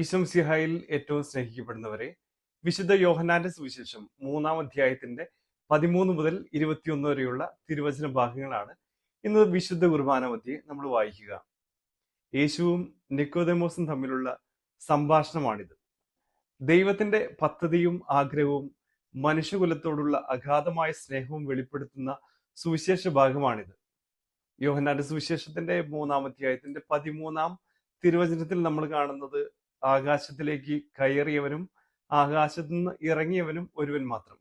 ഈശം സിഹായിൽ ഏറ്റവും സ്നേഹിക്കപ്പെടുന്നവരെ വിശുദ്ധ യോഹനാന്റെ സുവിശേഷം മൂന്നാം അധ്യായത്തിന്റെ പതിമൂന്ന് മുതൽ ഇരുപത്തിയൊന്ന് വരെയുള്ള തിരുവചന ഭാഗങ്ങളാണ് ഇന്ന് വിശുദ്ധ കുർബാന മധ്യേ നമ്മൾ വായിക്കുക. യേശുവും നിക്കോദമോസും തമ്മിലുള്ള സംഭാഷണമാണിത്. ദൈവത്തിന്റെ പദ്ധതിയും ആഗ്രഹവും മനുഷ്യകുലത്തോടുള്ള അഗാധമായ സ്നേഹവും വെളിപ്പെടുത്തുന്ന സുവിശേഷ ഭാഗമാണിത്. യോഹനാന്റെ സുവിശേഷത്തിന്റെ മൂന്നാം അധ്യായത്തിന്റെ പതിമൂന്നാം തിരുവചനത്തിൽ നമ്മൾ കാണുന്നത് ആകാശത്തിലേക്ക് കയറിയവനും ആകാശത്തു നിന്ന് ഇറങ്ങിയവനും ഒരുവൻ മാത്രം.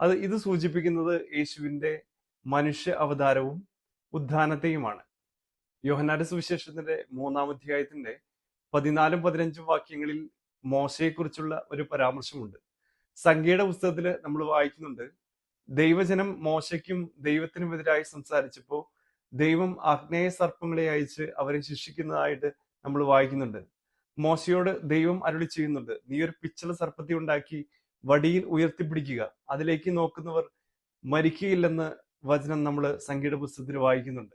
അത് ഇത് സൂചിപ്പിക്കുന്നത് യേശുവിന്റെ മനുഷ്യ അവതാരവും ഉദ്ധാനത്തെയുമാണ് യോഹന്നാന്റെ സുവിശേഷത്തിന്റെ മൂന്നാം അധ്യായത്തിന്റെ പതിനാലും പതിനഞ്ചും വാക്യങ്ങളിൽ മോശയെക്കുറിച്ചുള്ള ഒരു പരാമർശമുണ്ട്. സംഖ്യയുടെ പുസ്തകത്തിൽ നമ്മൾ വായിക്കുന്നുണ്ട് ദൈവജനം മോശയ്ക്കും ദൈവത്തിനും എതിരായി സംസാരിച്ചപ്പോൾ ദൈവം ആഗ്നേയ സർപ്പങ്ങളെ അയച്ച് അവരെ ശിക്ഷിക്കുന്നതായിട്ട് നമ്മൾ വായിക്കുന്നുണ്ട്. മോശയോട് ദൈവം അരുളി ചെയ്യുന്നുണ്ട്. നീ ഒരു പിച്ചള സർപ്പത്തി ഉണ്ടാക്കി വടിയിൽ ഉയർത്തിപ്പിടിക്കുക. അതിലേക്ക് നോക്കുന്നവർ മരിക്കുകയില്ലെന്ന് വചനം നമ്മൾ സംഗീത പുസ്തകത്തിൽ വായിക്കുന്നുണ്ട്.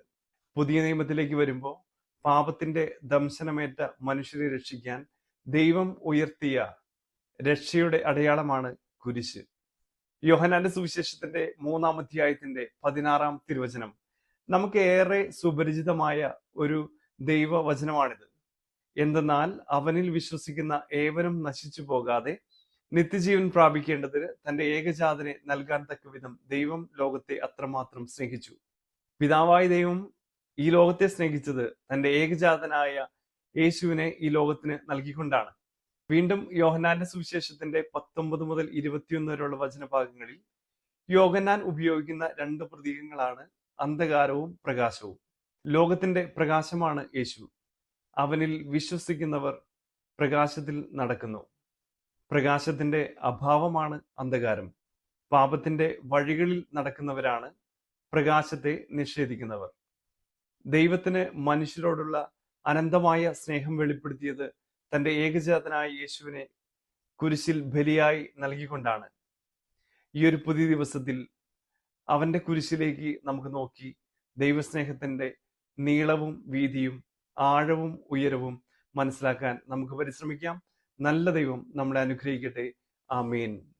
പുതിയ നിയമത്തിലേക്ക് വരുമ്പോൾ പാപത്തിന്റെ ദംശനമേറ്റ മനുഷ്യരെ രക്ഷിക്കാൻ ദൈവം ഉയർത്തിയ രക്ഷയുടെ അടയാളമാണ് കുരിശ്. യോഹനാന്റെ സുവിശേഷത്തിന്റെ മൂന്നാം അധ്യായത്തിന്റെ പതിനാറാം തിരുവചനം. നമുക്ക് ഏറെ സുപരിചിതമായ ഒരു ദൈവവചനമാണിത്. എന്തെന്നാൽ അവനിൽ വിശ്വസിക്കുന്ന ഏവനും നശിച്ചു പോകാതെ നിത്യജീവൻ പ്രാപിക്കേണ്ടതിന് തന്റെ ഏകജാതനെ നൽകാൻ തക്ക വിധം ദൈവം ലോകത്തെ അത്രമാത്രം സ്നേഹിച്ചു. പിതാവായ ദൈവം ഈ ലോകത്തെ സ്നേഹിച്ചത് തന്റെ ഏകജാതനായ യേശുവിനെ ഈ ലോകത്തിന് നൽകിക്കൊണ്ടാണ്. വീണ്ടും യോഹനാന്റെ സുവിശേഷത്തിന്റെ പത്തൊമ്പത് മുതൽ ഇരുപത്തിയൊന്ന് വരെയുള്ള വചനഭാഗങ്ങളിൽ യോഹന്നാൻ ഉപയോഗിക്കുന്ന രണ്ട് പ്രതീകങ്ങളാണ് അന്ധകാരവും പ്രകാശവും. ലോകത്തിന്റെ പ്രകാശമാണ് യേശു. അവനിൽ വിശ്വസിക്കുന്നവർ പ്രകാശത്തിൽ നടക്കുന്നു. പ്രകാശത്തിന്റെ അഭാവമാണ് അന്ധകാരം. പാപത്തിന്റെ വഴികളിൽ നടക്കുന്നവരാണ് പ്രകാശത്തെ നിഷേധിക്കുന്നവർ. ദൈവത്തിന് മനുഷ്യരോടുള്ള അനന്തമായ സ്നേഹം വെളിപ്പെടുത്തിയത് തന്റെ ഏകജാതനായ യേശുവിനെ കുരിശിൽ ബലിയായി നൽകിക്കൊണ്ടാണ്. ഈ ഒരു പുതിയ ദിവസത്തിൽ അവന്റെ കുരിശിലേക്ക് നമുക്ക് നോക്കി ദൈവസ്നേഹത്തിന്റെ നീളവും വീതിയും ആഴവും ഉയരവും മനസ്സിലാക്കാൻ നമുക്ക് പരിശ്രമിക്കാം. നല്ല ദൈവം നമ്മളെ അനുഗ്രഹിക്കട്ടെ. ആമീൻ.